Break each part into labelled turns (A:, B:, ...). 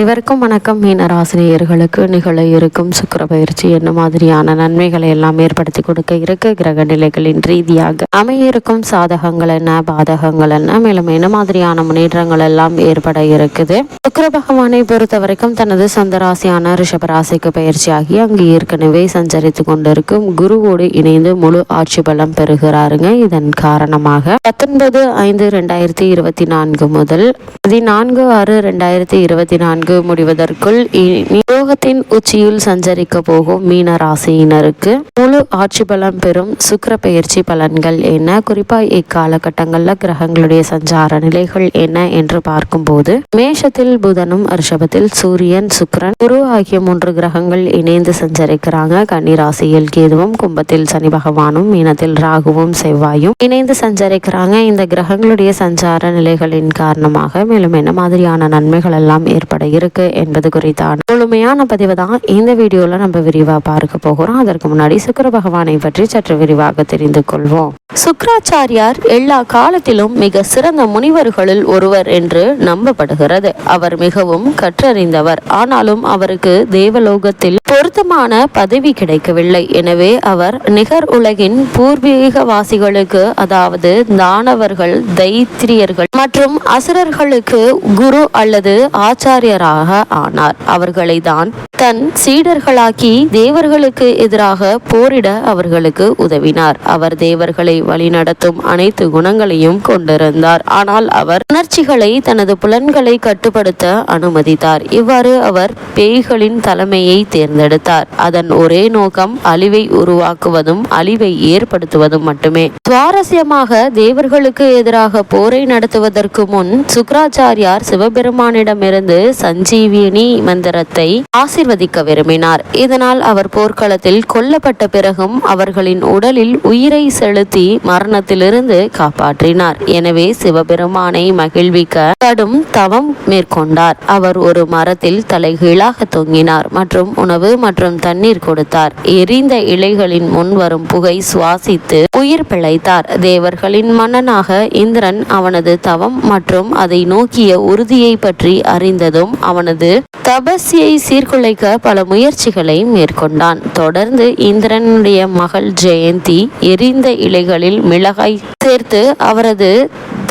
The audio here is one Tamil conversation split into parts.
A: இவருக்கும் வணக்கம். மீனராசினியர்களுக்கு நிகழ இருக்கும் சுக்கர பயிற்சி என்ன மாதிரியான நன்மைகளை எல்லாம் ஏற்படுத்தி கொடுக்க இருக்க? கிரக நிலைகளின் ரீதியாக அமையிருக்கும் சாதகங்கள் என்ன? பாதகங்கள் என்ன? மேலும் என்ன மாதிரியான முன்னேற்றங்கள் எல்லாம் ஏற்பட இருக்குது? சுக்கர பகவானை பொறுத்த வரைக்கும் தனது சொந்த ராசியான ரிஷபராசிக்கு பயிற்சியாகி அங்கு ஏற்கனவே சஞ்சரித்து கொண்டிருக்கும் குருவோடு இணைந்து முழு ஆட்சி பலம் பெறுகிறாருங்க. இதன் காரணமாக பத்தொன்பது ஐந்து ரெண்டாயிரத்தி இருபத்தி நான்கு முதல் பதினான்கு ஆறு ரெண்டாயிரத்தி இருபத்தி நான்கு முடிவதற்குள் இனி யோகத்தின் உச்சியில் சஞ்சரிக்க போகும் மீன ராசியினருக்கு முழு ஆட்சி பலம் பெறும் சுக்கிர பெயர்ச்சி பலன்கள் என்ன? குறிப்பா இக்காலகட்டங்கள்ல கிரகங்களுடைய சஞ்சார நிலைகள் என்ன என்று பார்க்கும்போது மேஷத்தில் புதனும் ரிஷபத்தில் சூரியன் சுக்கிரன் குரு ஆகிய மூன்று கிரகங்கள் இணைந்து சஞ்சரிக்கிறாங்க. கன்னிராசியில் கேதுவும் கும்பத்தில் சனி பகவானும் மீனத்தில் ராகுவும் செவ்வாயும் இணைந்து சஞ்சரிக்கிறாங்க. இந்த கிரகங்களுடைய சஞ்சார நிலைகளின் காரணமாக மேலும் என்ன மாதிரியான நன்மைகள் எல்லாம் ஏற்பட இருக்கு என்பது குறித்தான. முழுமையான பதிவு தான் இந்த வீடியோல நம்ம விரிவா பார்க்க போகிறோம். அதற்கு முன்னாடி சுக்கர பகவானை பற்றி சற்று விரிவாக தெரிந்து கொள்வோம். சுக்கராச்சாரியார் எல்லா காலத்திலும் மிக சிறந்த முனிவர்களில் ஒருவர் என்று நம்பப்படுகிறது. அவர் மிகவும் கற்றறிந்தவர். ஆனாலும் அவருக்கு தேவலோகத்தில் பொருத்தமான பதவி கிடைக்கவில்லை. எனவே அவர் நிகர் உலகின் பூர்வீகவாசிகளுக்கு அதாவது தானவர்கள் தைத்திரியர்கள் மற்றும் அசுரர்களுக்கு குரு அல்லது ஆச்சாரியராக ஆனார். அவர்களை தான் தன் சீடர்களாக்கி தேவர்களுக்கு எதிராக போரிட அவர்களுக்கு உதவினார். அவர் தேவர்களை வழிநடத்தும் அனைத்து குணங்களையும் கொண்டிருந்தார். ஆனால் அவர் உணர்ச்சிகளை தனது புலன்களை கட்டுப்படுத்த அனுமதித்தார். இவ்வாறு அவர் பேய்களின் தலைமையை தேர்ந்தெடுத்தார். அதன் ஒரே நோக்கம் அழிவை உருவாக்குவதும் அழிவை ஏற்படுத்துவதும் மட்டுமே. சுவாரஸ்யமாக தேவர்களுக்கு எதிராக போரை செல்வதற்கு முன் சுக்ராச்சாரியார் சிவபெருமானிடமிருந்து சஞ்சீவினி மந்திரத்தை ஆசிர்வதிக்க விரும்பினார். இதனால் அவர் போர்க்களத்தில் கொல்லப்பட்ட பிறகும் அவர்களின் உடலில் உயிரை செலுத்தி மரணத்திலிருந்து காப்பாற்றினார். எனவே சிவபெருமானை மகிழ்விக்க கடும் தவம் மேற்கொண்டார். அவர் ஒரு மரத்தில் தலைகீழாக தொங்கினார் மற்றும் உணவு மற்றும் தண்ணீர் கொடுத்தார். எரிந்த இலைகளின் முன் வரும் புகை சுவாசித்து உயிர் பிழைத்தார். தேவர்களின் மன்னனாக இந்திரன் அவனது தவம் மற்றும் அதை நோக்கிய உறுதியை பற்றி அறிந்ததும் அவனது தபஸ்யை சீர்குலைக்க பல முயற்சிகளை மேற்கொண்டான். தொடர்ந்து இந்திரனுடைய மகள் ஜெயந்தி எரிந்த இலைகளில் மிளகாய் சேர்த்து அவரது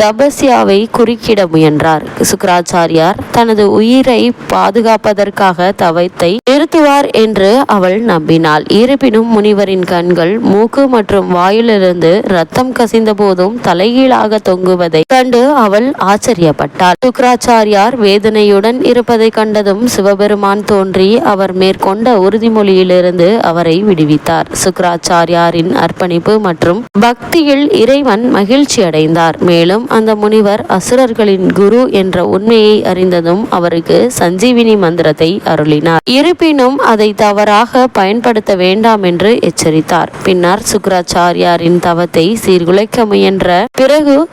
A: தபஸ்யாவை குறுக்கிட முயன்றார். சுக்கராச்சாரியார் தனது உயிரை பாதுகாப்பதற்காக தவத்தை நிறுத்துவார் என்று அவள் நம்பினாள். இருப்பினும் முனிவரின் கண்கள் மூக்கு மற்றும் வாயிலிருந்து ரத்தம் கசிந்த போதும் தலைகீழாக தொங்குவதை கண்டு அவள் ஆச்சரியப்பட்டாள். சுக்கராச்சாரியார் வேதனையுடன் இருப்பதை கண்டதும் சிவபெருமான் தோன்றி அவர் மேற்கொண்ட உறுதிமொழியிலிருந்து அவரை விடுவித்தார். சுக்கராச்சாரியாரின் அர்ப்பணிப்பு மற்றும் பக்தியில் இறைவன் மகிழ்ச்சி அடைந்தார் மேலும் அந்த முனிவர் அசுரர்களின் குரு என்ற உண்மையை அறிந்ததும் அவருக்கு சஞ்சீவினி மந்திரத்தை அருளினார். இருப்பினும் அதை தவறாக பயன்படுத்த வேண்டாம் என்று எச்சரித்தார். பின்னர் சுக்கராச்சாரியாரின் தவத்தை சீர்குலைக்க முயன்ற பிறகு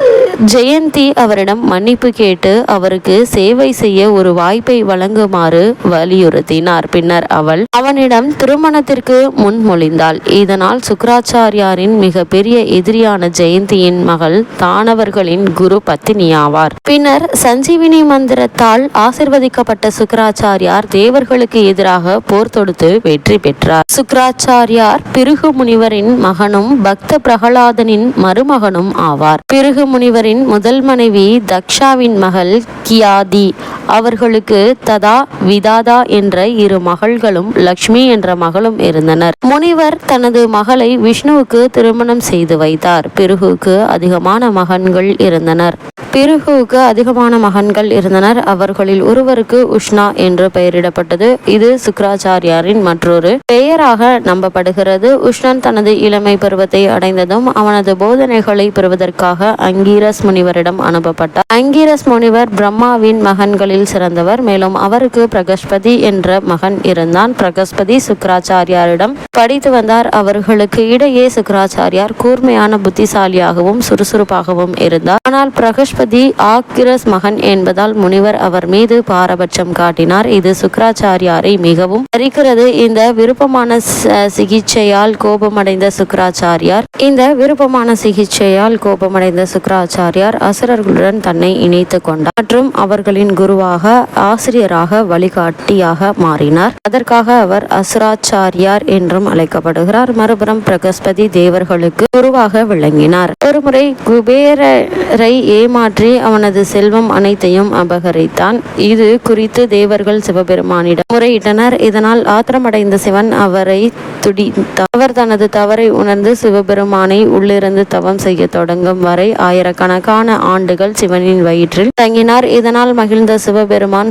A: ஜெயந்தி அவரிடம் மன்னிப்பு கேட்டு அவருக்கு சேவை செய்ய ஒரு வாய்ப்பை வழங்குமாறு வலியுறுத்தினார். பின்னர் அவள் அவனிடம் திருமணத்திற்கு முன்மொழிந்தாள் இதனால் சுக்கராச்சாரியாரின் மிகப்பெரிய எதிரியான ஜெயந்தியின் மகள் தானவர்களின் குரு பத்தினியாவார் பின்னர் சஞ்சீவினி மந்திரத்தால் ஆசிர்வதிக்கப்பட்ட சுக்கராச்சாரியார் தேவர்களுக்கு எதிராக போர் தொடுத்து வெற்றி பெற்றார். சுக்கராச்சாரியார் பிருகு முனிவரின் மகனும் பக்த பிரகலாதனின் மருமகனும் ஆவார். பிருகு முனிவரின் முதல் மனைவி தக்ஷாவின் மகள் கியாதி. அவர்களுக்கு ததா விதாதா என்ற இரு மகள்களும் லக்ஷ்மி என்ற மகளும் இருந்தனர். முனிவர் தனது மகளை விஷ்ணுவுக்கு திருமணம் செய்து வைத்தார். பிருகுக்கு அதிகமான மகன்கள் இருந்தனர். பிருகுவுக்கு அதிகமான மகன்கள் இருந்தனர். அவர்களில் ஒருவருக்கு உஷ்ணா என்று பெயரிடப்பட்டது. இது சுக்கராச்சாரியாரின் மற்றொரு பெயராக நம்பப்படுகிறது. உஷ்ணன் தனது இளமை பருவத்தை அடைந்ததும் அவனது போதனைகளை பெறுவதற்காக அங்கீரஸ் முனிவரிடம் அனுப்பப்பட்டார். அங்கீரஸ் முனிவர் பிரம்மாவின் மகன்களில் சிறந்தவர். மேலும் அவருக்கு பிரகஸ்பதி என்ற மகன் இருந்தான். பிரகஸ்பதி சுக்கராச்சாரியாரிடம் படித்து வந்தார். அவர்களுக்கு இடையே சுக்கராச்சாரியார் கூர்மையான புத்திசாலியாகவும் சுறுசுறுப்பாகவும் இருந்தார். ஆனால் பிரகஸ்பதி ஆக்கிரஸ் மகன் என்பதால் முனிவர் அவர் மீது பாரபட்சம் காட்டினார். இது சுக்கராச்சாரியாரை மிகவும் அரிக்கிறது. இந்த விருப்பமான சிகிச்சையால் கோபமடைந்த சுக்கராச்சாரியார் இந்த விருப்பமான சிகிச்சையால் கோபமடைந்த சுக்கராச்சாரியார் அசுரர்களுடன் தன்னை இணைத்து கொண்டார் மற்றும் அவர்களின் குருவாக ஆசிரியராக வழிகாட்டியாக மாறினார். அதற்காக அவர் அசுராச்சாரியார் என்றும் அழைக்கப்படுகிறார். மறுபுறம் பிரகஸ்பதி தேவர்களுக்கு குருவாக விளங்கினார். ஒருமுறை குபேரரை ஏமாற்றி அவனது செல்வம் அனைத்தையும் அபகரித்தான். இது குறித்து தேவர்கள் சிவபெருமானிடம் முறையிட்டனர். இதனால் ஆத்திரமடைந்த சிவன் அவரை துடித்தார். அவர் தனது தவறை உணர்ந்து சிவபெருமான் உள்ளிருந்து தவம் செய்ய தொடங்கும் வரை ஆயிரக்கணக்கான ஆண்டுகள் சிவனின் வயிற்றில் தங்கினார். இதனால் மகிழ்ந்த சிவபெருமான்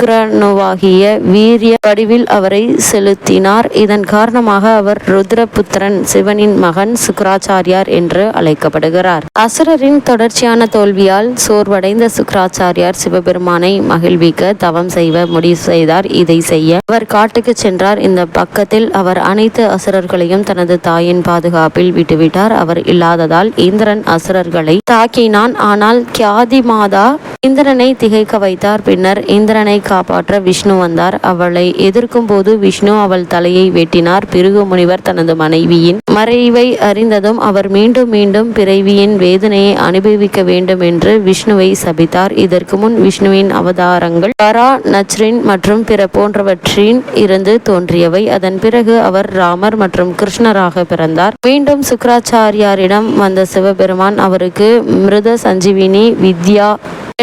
A: சுக்கிரனுவாகிய வீரிய வடிவில் அவரை செலுத்தினார். இதன் காரணமாக அவர் ருத்ரபுத்திரன் சிவனின் மகன் சுக்கராச்சாரியார் என்று அழைக்கப்படுகிறார். அசுரரின் தொடர்ச்சியான தோல்வியால் சோர்வடைந்த சுக்கராச்சாரியார் சிவபெருமானை மகிழ்விக்க தவம் செய்வ முடிவு செய்தார். இதை செய்ய அவர் காட்டுக்கு சென்றார். இந்த பக்கத்தில் அவர் அனைத்து அசுரர்களையும் தனது தாயின் பாதுகாப்பில் விட்டுவிட்டார். அவர் இல்லாததால் இந்திரன் அசுரர்களை தாக்கினான். ஆனால் கியாதி மாதா இந்திரனை திகைக்க வைத்தார். பின்னர் இந்திரனை காப்பாற்ற விஷ்ணு வந்தார். அவளை எதிர்க்கும் போது விஷ்ணு அவள் தலையை வெட்டினார். பிருகு முனிவர் தனது மனைவியின் மறைவை அறிந்ததும் அவர் மீண்டும் மீண்டும் பிறவியின் வேதனையை அனுபவிக்க வேண்டும் என்று விஷ்ணுவை சபித்தார். இதற்கு முன் விஷ்ணுவின் அவதாரங்கள் வரா நச்ரின் மற்றும் பிற போன்றவற்றின் இருந்து தோன்றியவை. அதன் பிறகு அவர் ராமர் மற்றும் கிருஷ்ணராக பிறந்தார். மீண்டும் சுக்கராச்சாரியாரிடம் வந்த சிவபெருமான் அவருக்கு மிருத சஞ்சீவினி வித்யா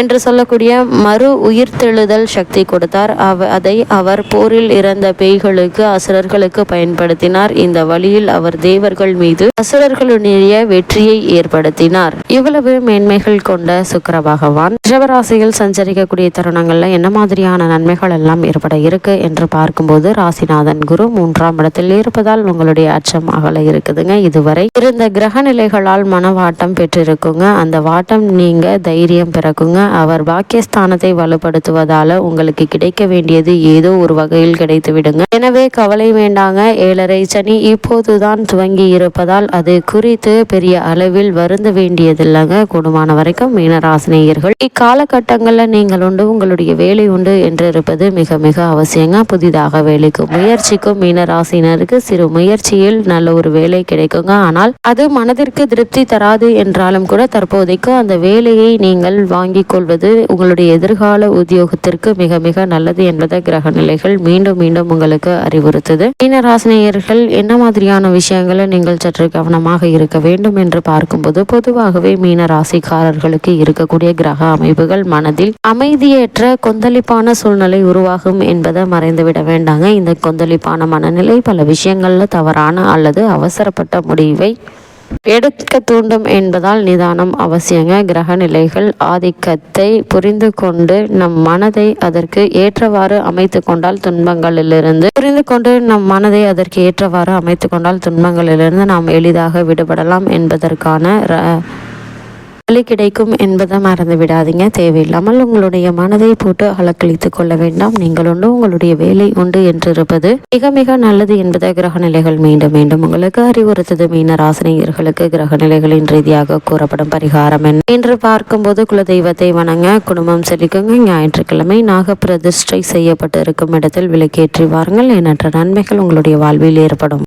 A: என்று சொல்லக்கூடிய மறு உயிர்த்தெழுதல் சக்தி கொடுத்தார். அவ அதை அவர் போரில் இறந்த பேய்களுக்கு அசுரர்களுக்கு பயன்படுத்தினார். இந்த வழியில் அவர் தேவர்கள் மீது அசுரர்களுடைய வெற்றியை ஏற்படுத்தினார். இவ்வளவு மேன்மைகள் கொண்ட சுக்கர பகவான் ரிஷபராசியில் சஞ்சரிக்கக்கூடிய தருணங்கள்ல என்ன மாதிரியான நன்மைகள் எல்லாம் ஏற்பட இருக்கு என்று பார்க்கும்போது ராசிநாதன் குரு மூன்றாம் இடத்தில் இருப்பதால் உங்களுடைய அச்சம் அகல இருக்குதுங்க. இதுவரை இருந்த கிரக நிலைகளால் மனவாட்டம் பெற்றிருக்குங்க. அந்த வாட்டம் நீங்க தைரியம் பிறக்குங்க. அவர் பாக்கியஸ்தானத்தை வலுப்படுத்துவதால உங்களுக்கு கிடைக்க வேண்டியது ஏதோ ஒரு வகையில் கிடைத்து விடுங்க. எனவே கவலை வேண்டாங்க ஏழரை சனி இப்போதுதான் துவங்கி இருப்பதால் அது குறித்து பெரிய அளவில் வருந்த வேண்டியதில்லைங்க. கூடுமான வரைக்கும் மீனராசினியர்கள். இக்காலகட்டங்களில் நீங்கள் உண்டு உங்களுடைய வேலை உண்டு என்று இருப்பது மிக மிக அவசியங்க. புதிதாக வேலைக்கு முயற்சிக்கும் மீனராசினருக்கு சிறு முயற்சியில் நல்ல ஒரு வேலை கிடைக்குங்க. ஆனால் அது மனதிற்கு திருப்தி தராது என்றாலும் கூட தற்போதைக்கு அந்த வேலையை நீங்கள் வாங்கிக் கொள்வது உங்களுடைய எதிர்கால உத்தியோகத்திற்கு மிக மிக நல்லது என்பதை கிரக நிலைகள் மீண்டும் மீண்டும் உங்களுக்கு அறிவுறுத்துது. மீனராசினியர்கள் என்ன மாதிரியான விஷயங்களை நீங்கள் சற்று கவனமாக இருக்க வேண்டும் என்று பார்க்கும்போது பொதுவாகவே மீன ராசிக்காரர்களுக்கு இருக்கக்கூடிய கிரக அமைப்புகள் மனதில் அமைதியற்ற கொந்தளிப்பான சூழ்நிலை உருவாகும் என்பதை மறைந்துவிட வேண்டாங்க. இந்த கொந்தளிப்பான மனநிலை பல விஷயங்கள்ல தவறான அல்லது அவசரப்பட்ட முடிவை எடுக்க தூண்டும் என்பதால் நிதானம் அவசியங்க. கிரக நிலைகள் ஆதிக்கத்தை புரிந்து கொண்டு நம் மனதை அதற்கு ஏற்றவாறு அமைத்து கொண்டால் துன்பங்களிலிருந்து புரிந்து கொண்டு நம் மனதை அதற்கு ஏற்றவாறு அமைத்து கொண்டால் துன்பங்களிலிருந்து நாம் எளிதாக விடுபடலாம் என்பதற்கான வேலை கிடைக்கும் என்பதை மறந்து விடாதீங்க தேவையில்லாமல் உங்களுடைய மனதை போட்டு அலக்களித்துக் கொள்ள வேண்டாம். நீங்கள் உண்டு உங்களுடைய வேலை உண்டு என்றிருப்பது மிக மிக நல்லது என்பதை கிரக நிலைகள் மீண்டும் மீண்டும் உங்களுக்கு அறிவுறுத்தது. மீன ராசினியர்களுக்கு கிரக நிலைகளின் ரீதியாக கூறப்படும் பரிகாரம் என்ன? என்று பார்க்கும்போது குலதெய்வத்தை வணங்க குடும்பம் செழிக்குங்க. ஞாயிற்றுக்கிழமை நாக பிரதிஷ்டை செய்யப்பட்டு இருக்கும் இடத்தில் விலக்கேற்றி வாருங்கள். எண்ணற்ற நன்மைகள் உங்களுடைய வாழ்வில் ஏற்படும்.